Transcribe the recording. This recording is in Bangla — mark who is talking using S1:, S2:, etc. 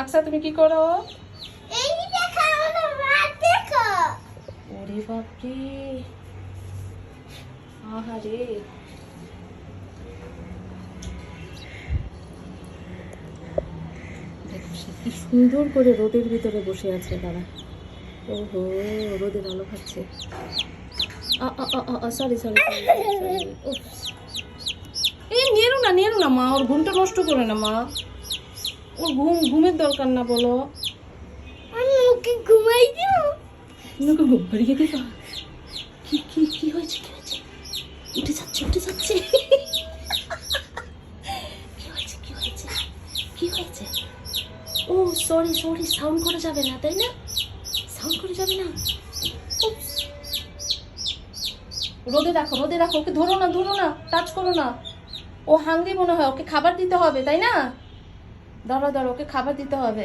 S1: আকসা তুমি কি করো?
S2: এই দেখো আমার দেখো।
S1: ওরে বাপরে। আহারে। দেখো কি সুন্দর করে রোদের ভিতরে বসে আছে তারা। ওহো রোদের আলো খাচ্ছে। সরি সরি এই নেরো না নেরো না মা ওর ঘুমটা নষ্ট করে না মা। ওর ঘুম ঘুমের দরকার না বলো।
S2: আমি ওকে ঘুমাই দিও।
S1: তোমাকে ঘুম পাড়িয়ে দিবা কি কি কি হয়েছে কি হয়েছে? উঠে যাচ্ছে উঠে যাচ্ছে। কি হয়েছে কি হয়েছে? কি হয়েছে? ও সরি সরি সাউন্ড করে যাবে না তাই না? সাউন্ড করে যাবে না। রোদে রাখো রোদে রাখো ওকে ধরো না ধরো না টাচ করো না। ও হাঙ্গি মনে হয় ওকে খাবার দিতে হবে তাই না? ধরো ধরো ওকে খাবার দিতে হবে।